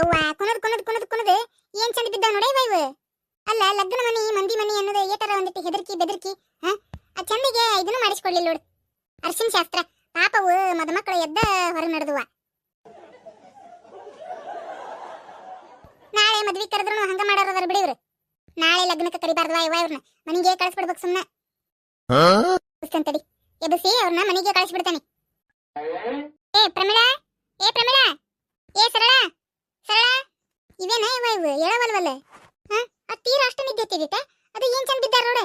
ಯವ್ವ ಏನ್ ಚಂದ ಬಿದ್ದಾವ ನೋಡೇ ಇವು ಅಲ್ಲ ಲಗ್ನ ಮನಿ ಮಂದಿ ಮನಿ ಅನ್ನೋದು ಏತರ ಒಂದಿಟ್ಟು ಹೆದರ್ಕಿ ಬೆದರ್ಕಿ ಹಾ? ಆ ಚಂದಿಗೆ ಇದನ್ನು ಮಾಡಿಸ್ಕೊಳ್ಳಿ ನೋಡು. ಅರ್ಶಿನ ಶಾಸ್ತ್ರ. ಪಾಪವು ಮದುಮಕ್ಕಳು ಎದ್ದ ಹೊರ ನಡೆದುವ. ನಾಳೆ ಮದ್ವಿ ಕರೆದ್ರು ಹಂಗ ಮಾಡೋರದಾರ ಬಿಡಿವ್ರು ನಾಳೆ ಲಗ್ನಕ್ಕೆ ಕರಿಬಾರ್ದವ ಇವ ಇವ್ರನ್ನ ಮನಿಗೆ ಕಳಿಸ್ಬಿಡ್ಬೇಕು ಸುಮ್ಮನೆ ತಡಿ. ಎಬ್ಬಿಸಿ ಅವ್ರನ್ನ ಮನೆಗೆ ಕಳಿಸ್ಬಿಡ್ತಾನೆ. ಏ ಪ್ರಮಿಳಾ? ಏ ಪ್ರಮಿಳಾ? ಏ ಸರಳ? ಸರಳ? ಇವೇನ ಇವ ಇವ? ಹೇಳವಲ್ವಲ್ಲ ಹಾ? ಆ ತೀರ ಅಷ್ಟು ನಿದ್ದೆ ಎತ್ತಿದಿತ್ತ ಅದು ಏನ್ ಚಂದ ಬಿದ್ದಾರ ನೋಡು.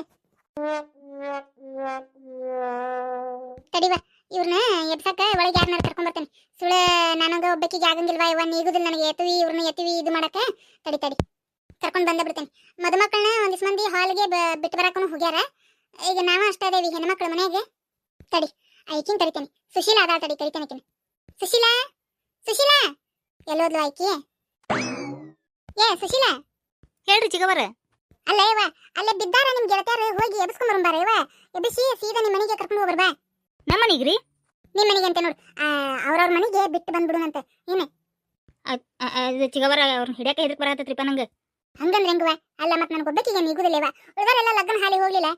ತಡಿವ ಇವ್ರನ್ನ ಎಬ್ಸಕ ಒಳಗೆ ಯಾರನ್ನಾರು ಕರ್ಕೊಂಡ್ ಬರ್ತೇನೆ. ಸುಳ ನನಗ ಒಬ್ಬಕಿಗೆ ಆಗಂಗಿಲ್ವಾ ಇವ? ನೀಗುದಿಲ್ಲ ನನಗೆ. ಎತ್ತಿವಿ ಇವ್ರನ್ನ ಎತ್ತಿವಿ ಇದು ಮಾಡಕ ತಡಿ ತಡಿ. ಕರ್ಕೊಂಡ್ ಬಂದ ಬಿಡ್ತೇನೆ. ಮದುಮಕ್ಕಳನ್ನ ಒಂದಿಸ್ ಮಂದಿ ಹಾಲ್ಗೆ ಬಿಟ್ಟು ಬರಕನು ಹೋಗ್ಯಾರ. ಈಗ ನಾವ ಅಷ್ಟ ಅದೇವಿ ಹೆಣ್ಮಕ್ಳ ಮನೆಗೆ. ತಡಿ, ಐಕಿನ್ ಕರಿತೇನೆ ಸುಶೀಲಾ ಅದಾಳ ತಡಿ ಕರಿತೇನೆ ಸುಶೀಲಾ? ಸುಶೀಲಾ? ಎಲ್ಲೋದ್ಲು ಆಯ್ಕೆ? ಏ ಸುಶೀಲಾ? ಹೇಳ್ರಿ ಚಿಗವರ. ಅಲ್ಲ ಇವ ಅಲ್ಲೇ ಬಿದ್ದಾರ ನಿಮ್ ಗೆಳತಿಯರು ಹೋಗಿ ಎಬ್ಸ್ಕೊಂಡ್ ಬರಂಬಾರ ಇವ ಎಬ್ಬಿಸಿ ಸೀದಾ ನಿಮ್ ಮನೆಗೆ ಕರ್ಕೊಂಡು ಹೋಗ್ಬರ್ ಬಾ. ನಮ್ಮ ರೀ ನಿಮ್ ಮನೆಗೆ ಅಂತ ನೋಡು ಅವ್ರವ್ರ ಮನೆಗೆ ಬಿಟ್ಟು ಬಂದ್ಬಿಡುನಂತ. ಏನೇ? ಇದು ಚಿಗವರ ಅವ್ರ ಹಿಡಿಯಕ್ಕೆ ಹೆದಕ್ ಬರತ್ತೈತ್ರಿಪ್ಪ ನಂಗೆ. ಹಂಗಂದ್ರೆ ಹೆಂಗವ ಅಲ್ಲ ಮತ್ತೆ ನನಗೆ ಒಬ್ಬಕಿಗೆ ನಿಗುದಿಲ್ಲ ಇವ ಉಳಿದವರೆಲ್ಲ ಲಗ್ನ ಹಾಲಿ ಹೋಗ್ಲಿಲ್ಲ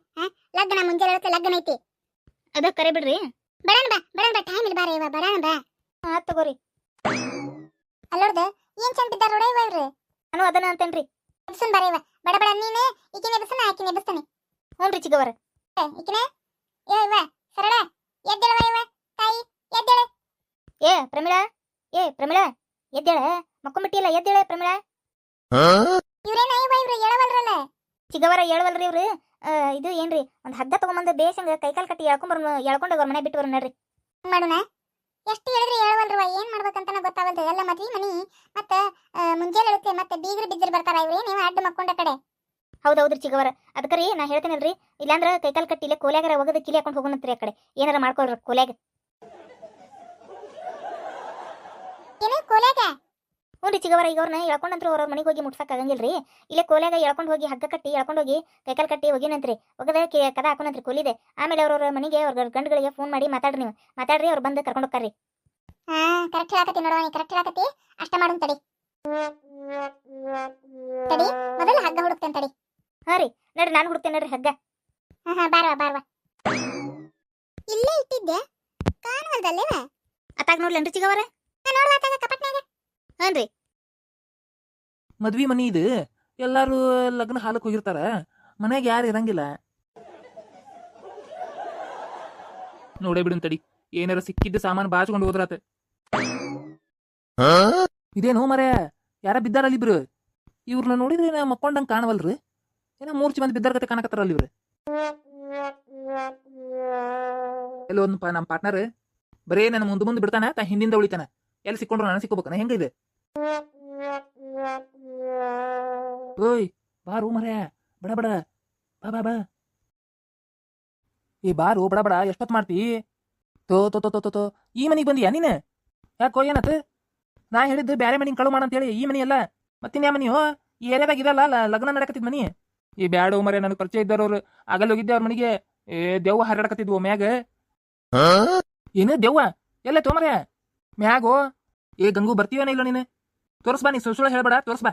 ಲಗ್ನ ಮುಂಜಾನೆ ಇರುತ್ತೆ ಲಗ್ನ ಐತಿ. ಅದ ಕರೆ ಬಿಡ್ರಿ. ಬಡಣ ಬಾ ಬಡಣ ಬಾ ಟೈಮ್ ಇಲ್ಲ ಬಾರ ಇವ ಬಡಣ ಬಾ. ಹಾ ತಗೋರಿ. ಅಲ್ಲೋಡ್ದ ಏನ್ ಚಂದ ಬಿದ್ದಾರ ನೋಡ ಇವ ಇವ್ರಿ. ನಾನು ಅದನ ಅಂತೇನ್ರಿ. ಎಬ್ಸನ್ ಬಾರ ಇವ ಬಡ ಬಡ ನೀನೆ ಈಕಿನ ಎಬ್ಸನ ಆಕಿನ ಎಬ್ಸ್ತಾನೆ. ಹ್ಞೂನ್ರಿ ಚಿಗವರ ಈಕಿನ? ಏ ಇವ ಸರಳ. ಎದ್ದೇಳವ ಇವ ತಾಯಿ ಎದ್ದೇಳ. ಏ ಪ್ರಮಿಳಾ ಏ ಪ್ರಮಿಳಾ ಎದ್ದೇಳ. ಮಕ್ಕೊಂಬಿಟ್ಟಿಲ್ಲ ಎದ್ದೇಳ ಪ್ರಮಿಳಾ. ಇವ್ರೇನ ಇವ ಇವ್ರು ಹೇಳವಲ್ರಲ್ಲ ಚಿಗವರ ಹೇಳವಲ್ರಿ ಇವ್ರು. ಇದು ಏನ್ರಿ ಒಂದ್ ಹಗ್ಗ ತಗೊಂಬಂದು ಬೇಸಂಗ ಕೈಕಾಲ್ ಕಟ್ಟಿ ಎಳ್ಕೊಂಬರ್ ಎಳ್ಕೊಂಡು ಅವ್ರ ಮನೆ ಬಿಟ್ಟು ಬರ್ ನಡ್ರಿ. ಮಾಡೋಣ ಎಷ್ಟು ಹೇಳಿದ್ರೆ ಹೇಳವಲ್ರವ ಏನ್ ಮಾಡ್ಬೇಕಂತನ ಗೊತ್ತಾವಲ್ದು ಎಲ್ಲ ಮದ್ವಿ ಮನಿ ಮತ್ತ ಆ, ಮುಂಜಾನೆ ಹೇಳುತ್ತೆ ಮತ್ತೆ ಬೀಗರು ಬಿದ್ದಿರ್ ಬರ್ತಾರ ಇವ್ರಿ ನೀವು ಅಡ್ಡ ಮಕ್ಕೊಂಡ ಕಡೆ? ಹೌದೌದ್ರಿ ಚಿಗವರ ಅದಕ್ಕೆ ರೀ ನಾ ಹೇಳ್ತೇನಲ್ರಿ ಇಲ್ಲಾಂದ್ರ ಕೈಕಾಲ್ ಕಟ್ಟಿ ಇಲ್ಲ ಕೋಲ್ಯಾಗರ ಒಗದ ಕಿಲಿ ಹಾಕೊಂಡು ಹೋಗೋಣತ್ರಿ ಆ ಕಡೆ. ಏನಾರ ಮಾಡ್ಕೊಳ್ರಿ ಕೋಲ್ಯಾಗ. ಏನು ಕೋಲ್ಯಾಗ? ಹ್ಞೂ ಚಿಗವರ ಈಗ ಅವ್ರನ್ನ ಎಳ್ಕೊಂಡಂತ್ರ ಅವ್ರ ಮನೆಗೆ ಹೋಗಿ ಮುಟ್ಸಕ್ ಆಗಂಗಿಲ್ರಿ. ಇಲ್ಲೇ ಕೋಲ್ಯಾಗ ಎಳ್ಕೊಂಡು ಹೋಗಿ ಹಗ್ಗ ಕಟ್ಟಿ ಎಳ್ಕೊಂಡು ಹೋಗಿ ಕೈಕಾಲ್ ಕಟ್ಟಿ ಹೋಗಿನಂತ್ರಿ ಒಗದ ಕಿ ಕದ ಹಾಕೋಣಂತ್ರಿ ಕೂಲಿದೆ. ಆಮೇಲೆ ಅವ್ರವ್ರ ಮನೆಗೆ ಅವ್ರ ಗಂಡುಗಳಿಗೆ ಫೋನ್ ಮಾಡಿ ಮಾತಾಡ್ರಿ ನೀವು. ಮಾತಾಡ್ರಿ ಅವ್ರು ಬಂದು ಕರ್ಕೊಂಡು ಹೋಗ್ತಾರ್ರಿ. ಹಾ ಕರೆಕ್ಟ್ ಹೇಳಕತ್ತಿ ನೋಡೋಣ ಕರೆಕ್ಟ್ ಹೇಳಕತ್ತಿ. ಅಷ್ಟ ಮಾಡೋಣ ತಡಿ. ತಡಿ ಮೊದಲು ಹಗ್ಗ ಹುಡುಕ್ತೇನೆ ತಡಿ. ಹಾ ರೀ ನಡ್ರಿ ನಾನು ಹುಡುಕ್ತೇನೆ ನಡ್ರಿ ಹಗ್ಗ. ಹಾ ಹಾ ಬಾರ್ವಾ ಬಾರವಾ. ಇಲ್ಲೇ ಇಟ್ಟಿದ್ದೆ ಕಾಣವಲ್ದಲ್ಲೇವ ಅತ್ತಾಗ ನೋಡ್ಲೇನ್ರಿ ಚಿಗವರ? ನೋಡ್ಲಾತಾಗ ಕಪಟ್ನಾಗ ಹಾನ್ರಿ ಮದ್ವಿ ಮನಿ ಇದು ಎಲ್ಲಾರು ಲಗ್ನ ಹಾಲಕ್ ಹೋಗಿರ್ತಾರ ಮನ್ಯಾಗ ಯಾರು ಇರಂಗಿಲ್ಲ. ನೋಡೇ ಬಿಡುನ್ ತಡಿ ಏನಾರ ಸಿಕ್ಕಿದ್ದ ಸಾಮಾನು ಬಾಚ್ಕೊಂಡು ಹೋದ್ರಾತ. ಇದೇನು ಮರೆ ಯಾರ ಬಿದ್ದಾರಲ್ಲಿ ಇಬ್ರು. ಇವ್ರನ್ನ ನೋಡಿದ್ರೆ ನಾ ಮಕ್ಕೊಂಡಂಗೆ ಕಾಣವಲ್ರಿ. ಏನ ಮೂರ್ಚಿ ಮಂದಿ ಬಿದ್ದಾರ ಕತೆ ಕಾಣಕತ್ತಾರಲ್ಲ ಇವ್ರು. ಎಲ್ಲೋ ಒಂದು ನಮ್ಮ ಪಾರ್ಟ್ನರ್, ಬರೇ ನನ್ನ ಮುಂದೆ ಮುಂದೆ ಬಿಡ್ತಾನ, ತಾ ಹಿಂದಿಂದ ಉಳಿತಾನ. ಎಲ್ಲಿ ಸಿಕ್ಕೊಂಡ್ರು ನಾನು ಸಿಕ್ಕೋಬೇಕನ ಹೆಂಗಿದೆ ಓಯ್, ಬಾರು ಮರೆ ಬಡ ಬಡ, ಬಾ ಬಾ ಬಾ. ಏ ಬಾರು, ಬಡ ಬಡ ಎಷ್ಟೊತ್ತು ಮಾಡ್ತಿ? ತೋ ತೋ ತೋ ತೋ ತೋ, ಈ ಮನೆಗೆ ಬಂದಿಯಾ ನೀನು? ಯಾಕೋ, ಏನತ್? ನಾ ಹೇಳಿದ್ದು ಬ್ಯಾರೆ ಮನೆ ಕಳು ಮಾಡಂತೇಳಿ ಈ ಮನಿ ಅಲ್ಲ ಮತ್ತಿನ್ಯಾ ಮನಿ? ಹೋ ಈ ಏರಿಯಾದಾಗ ಇದಲ್ಲ ಲಗ್ನ ನಡಕತ್ತಿದ್ ಮನಿ. ಈ ಬ್ಯಾಡ ಮರೆ ನನಗೆ ಪರಿಚಯ ಇದ್ದಾರವ್ರು ಆಗಲ್ಲಿ ಹೋಗಿದ್ದೆ ಅವ್ರ ಮನಿಗೆ. ಏ, ದೆವ್ವ ಹರಡಕತ್ತಿದ್ವು ಮ್ಯಾಗ. ಏನು ದೆವ್ವ? ಎಲ್ಲ ತೋಮರೆ ಮ್ಯಾಗೋ ಏ, ಗಂಗು ಬರ್ತೀವನ ಇಲ್ಲ ನೀನು? ತೋರಿಸ್ಬಾ, ನೀ ಸುಳ್ಳು ಹೇಳ್ಬೇಡ, ತೋರಿಸ್ಬಾ.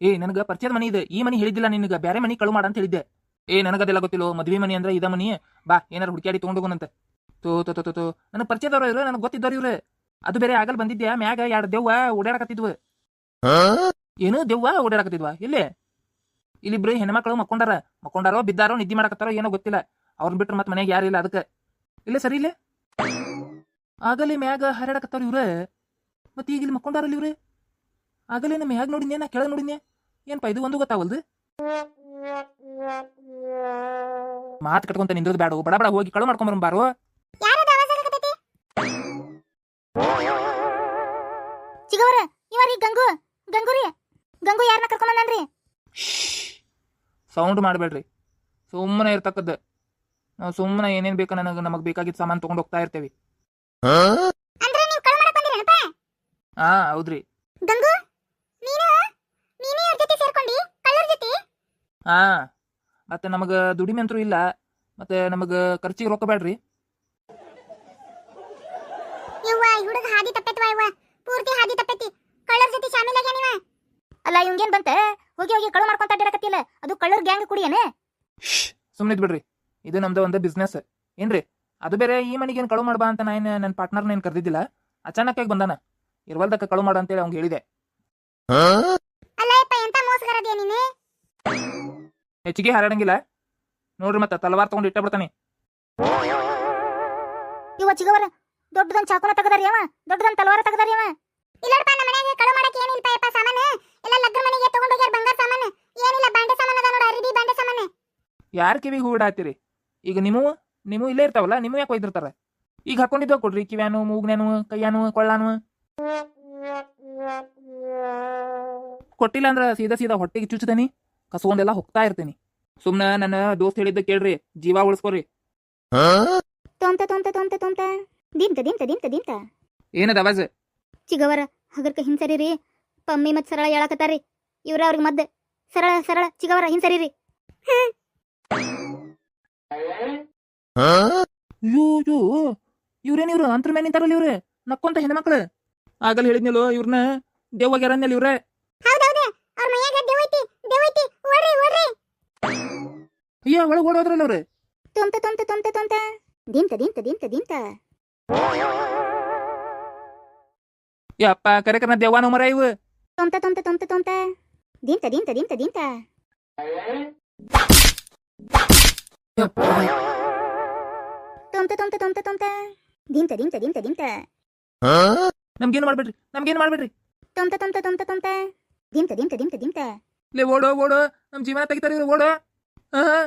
ಏ, ನನಗೆ ಪರಿಚಯದ ಮನಿ ಇದೆ. ಈ ಮನಿ ಹೇಳಿದ್ದಿಲ್ಲ ನಿನಗ, ಬ್ಯಾರೆ ಮನಿ ಕಳು ಮಾಡ ಅಂತ ಹೇಳಿದ್ದೆ. ಏ, ನನಗದೆಲ್ಲ ಗೊತ್ತಿಲ್ಲ, ಮದ್ವಿ ಮನಿ ಅಂದ್ರೆ ಇದ ಮನಿ. ಬಾ ಏನಾರು ಹುಡುಕ್ಯಾಡಿ ತಗೊಂಡೋಗೋಣಂತ ತೋ ತೋ ತೋ ತೋ ತೋ. ನನಗೆ ಪರಿಚಯದವ್ರು ಇವ್ರು, ನನಗೆ ಗೊತ್ತಿದ್ದವ್ರು ಇವ್ರು. ಅದು ಬೇರೆ ಆಗಲ್ ಬಂದಿದ್ಯಾ? ಮ್ಯಾಗ ಎರಡು ದೆವ್ವ ಓಡಾಡಕತ್ತಿದ್ವು ಏನು ದೆವ್ವ ಓಡಾಡಕತ್ತಿದ್ವಾ ಇಲ್ಲೇ. ಇಲ್ಲಿಬ್ರು ಹೆಣ್ಮಕ್ಳು ಮಕ್ಕೊಂಡಾರ. ಮಕ್ಕೊಂಡಾರೋ ಬಿದ್ದಾರೋ ನಿದ್ದೆ ಮಾಡಕತ್ತಾರೋ ಏನೋ ಗೊತ್ತಿಲ್ಲ. ಅವ್ರನ್ನ ಬಿಟ್ರೆ ಮತ್ತೆ ಮನೆಗೆ ಯಾರಿಲ್ಲ ಅದಕ್ಕೆ. ಇಲ್ಲ ಸರಿ ಇಲ್ಲೇ? ಆಗಲಿ ಮ್ಯಾಗ ಹರಡಕತ್ತಾರ ಇವ್ರ. ಮತ್ತೆ ಈಗ ಇಲ್ಲಿ ಮಕ್ಕೊಂಡಾರಲ್ಲ ಇವ್ರ? ಆಗಲಿ ನಮ್ಮ ಮ್ಯಾಗ ನೋಡಿದ್ನೆ ನಾ ಕೆಳಗೆ ನೋಡಿದ್ನೆ ಏನಪ್ಪ ಇದು ಒಂದು ಗೊತ್ತಾವಲ್ದು? ಮಾತು ಕಟ್ಕೊಂತ ನಿಂದ್ರದ್ ಬೇಡ ಬಡ ಬಡ ಹೋಗಿ ಕಳು ಮಾಡ್ಕೊಂಬರ್ ಬಾರೋ. ಸೌಂಡ್ ಮಾಡಬೇಡ್ರಿ. ಸುಮ್ಮನೆ ಇರ್ತಕ್ಕದ್ದು. ನಾವು ಸುಮ್ಮನೆ ಏನೇನು ಬೇಕು ನನಗೆ ನಮಗೆ ಬೇಕಾಗಿದ್ದ ಸಾಮಾನು ತೊಗೊಂಡು ಹೋಗ್ತಾ ಇರ್ತೇವೆ. ಅಂದ್ರೆ ನೀವು ಕಳ್ ಮಾಡಕ್ ಬಂದಿರೇನಪ್ಪ? ಹಾ ಹೌದ್ರಿ. ಗಂಗು ನೀನು? ನೀನೇ ಅವ್ರ ಜೊತೆ ಸೇರ್ಕೊಂಡಿ ಕಳ್ಳರ ಜೊತೆ? ಹಾ ಮತ್ತೆ ನಮಗೆ ದುಡಿಮೆ ಅಂತೂ ಇಲ್ಲ. ಮತ್ತೆ ನಮಗೆ ಖರ್ಚಿಗೆ ರೊಕ್ಕ ಬೇಡ್ರಿ. ಹಾದಿ ತಪ್ಪೈತವ ಯವ್ವ? ಪೂರ್ತಿ ಹಾದಿ ತಪ್ಪೈತಿ. ಜೊತೆ ಶಾಮಿಲಾಗ್ಯ ನೀವ ಅಲ್ಲ ಇವಂಗೇನ್ ಬಂತ? ಹೋಗಿ ಹೋಗಿ ಕಳು ಮಾಡ್ಕೊಂತ ಅಡ್ಡಾಡಕತ್ತಿಲ್ಲ ಅದು ಕಳ್ಳರ್ ಗ್ಯಾಂಗ್ ಕುಡಿಯೇನೆ? ಸುಮ್ಮನೆ ಬಿಡ್ರಿ. ಇದು ನಮ್ದು ಒಂದು ಬಿಸ್ನೆಸ್ ಏನ್ರಿ ಅದು ಬೇರೆ ಈ ಮನೆಗೆ ಏನು ಕಳು ಮಾಡ್ಬಾ ಅಂತ ನಾನು ನನ್ನ ಪಾರ್ಟ್ನರ್ನ ಏನು ಕರೆದಿದ್ದಿಲ್ಲ? ಅಚಾನಕ್ಕಾಗಿ ಬಂದಾನ. ಇರ್ವಲ್ದಕ್ಕ ಕಳು ಮಾಡ ಅಂತೇಳಿ ಅವ್ನಿಗೆ ಹೇಳಿದೆ. ಹೆಚ್ಚಿಗೆ ಹಾರಾಡಂಗಿಲ್ಲ. ನೋಡ್ರಿ ಮತ್ತೆ ತಲವಾರ್ ತಗೊಂಡು ಇಟ್ಟ ಬಿಡ್ತಾನೆ. ಇವ ಚಿಗವರ ದೊಡ್ಡದೊಂದು ಚಾಕುನ ತಗದಾರಿ ಅವ ದೊಡ್ಡದೊಂದು ತಲವಾರ ತಗದಾರಿ ಅವ ಇಲ್ಲಪ್ಪ ನಮ್ಮ ಮನೆಗೆ ಕಳು ಮಾಡಕ್ಕೆ ಏನಿಲ್ಲ ಯಪ್ಪ ಸಾಮಾನು? ಎಲ್ಲ ಲಗ್ನ ಮನೆಗೆ ತಗೊಂಡ್ ಹೋಗ್ಯಾರ ಬಂಗಾರ ಸಾಮಾನು ಏನಿಲ್ಲ ಬಾಂಡೆ ಸಾಮಾನು ಅದ ನೋಡ ಅರಿಬಿ ಬಾಂಡೆ ಸಾಮಾನು ಯಾರ ಕಿವಿಗೆ ಹೂ ಇಡಾತ್ತೀರಿ ಈಗ ನಿಮೂ ನೀವು ಇಲ್ಲೇ ಇರ್ತಾವಲ್ಲ ನೀವು ಯಾಕೆ ಒಯ್ದಿರ್ತಾರೆ? ಈಗ ಹಾಕೊಂಡಿದ್ವ ಕೊಡ್ರಿ ಕಿವ್ಯಾನು ಮೂಗ್ನ್ಯಾನು ಕೈಯಾನು ಕೊಳ್ಳಾನು. ಕೊಟ್ಟಿಲ್ಲ ಅಂದ್ರೆ ಸೀದಾ ಸೀದಾ ಹೊಟ್ಟೆಗೆ ಚುಚ್ಚುತ್ತೇನೆ ಕಸ್ಕೊಂಡೆಲ್ಲ ಹೋಗ್ತಾ ಇರ್ತೀನಿ. ಸುಮ್ನ ನನ್ನ ದೋಸ್ತ್ ಹೇಳಿದ್ದ ಕೇಳ್ರಿ ಜೀವ ಉಳಿಸ್ಕೊರಿ. ತೊಂತ ತೊಂತ ತೊಂತ ತೊಂತ. ದಿಂತ ದಿಂತ ದಿಂತ ದಿಂತ ಏನದ ಅವಾಜ್? ಚಿಗವರ ಹಗರ್ಕ ಹಿಂಸರಿರಿ. ಪಮ್ಮಿ ಮತ್ ಸರಳ ಹೇಳಕತ್ತಾರಿ ಇವ್ರ ಅವ್ರಿಗೆ ಮದ್ದೆ. ಸರಳ ಸರಳ ಚಿಗವರ ಹಿಂಸರಿರಿ. ಅಯ್ಯೋ ಅಯ್ಯೋ ಇವ್ರೇನ್ ಇವ್ರು? ಅಂತರ ಮೇಲೆ ನಿಂತಾರಲ್ಲ ಇವ್ರೆ? ನಕ್ಕೊಂತ ಹೆಣ್ಮಕ್ಳು ಆಗಲ್ ಹೇಳಿದ್ನಲ್ಲೋ ಇವ್ರನ್ನ ದೇವ್ವಾಗ್ಯಾರನ್ಯಲ್ಲ ಇವ್ರೆ? ಅಯ್ಯ ಒಳಗೆ ಓಡೋದ್ರಲ್ಲ ಅವ್ರೆ. ತೊಂತ ತೊಂತ ತೊಂತ ತೊಂತ. ದಿಂತ ದಿಂತ ದಿಂತ ದಿಂತ. ಯಪ್ಪ ಕರೆ ಕರೆ ದೆವ್ವಾನು ಮರ ಇವು. ತೊಂತ ತೊಂತ ತೊಂತ ತೊಂತ. ದಿಂತ ದಿಂತ ದಿಂತ ದಿಂತ. ತೊಂತ ತೊಂತ ತೊಂತ ತೊಂತ ದಿಂತ ದಿಂತ ದಿಂತ ದಿಂತ. ನಮ್ಗೇನು ಮಾಡ್ಬೇಡ್ರಿ ನಮ್ಗೇನು ಮಾಡ್ಬೇಡ್ರಿ. ತೊಂತ ತೊಂತ ತೊಂತ ತೊಂತ ದಿಂತ ದಿಂತ ದಿಂತ ದಿಂತ. ಲೇ ಓಡೋ ಓಡೋ ನಮ್ ಜೀವನ ತೆಗಿತಾರೆ ಇವ್ರು ಓಡೋ. ಆಹಾ.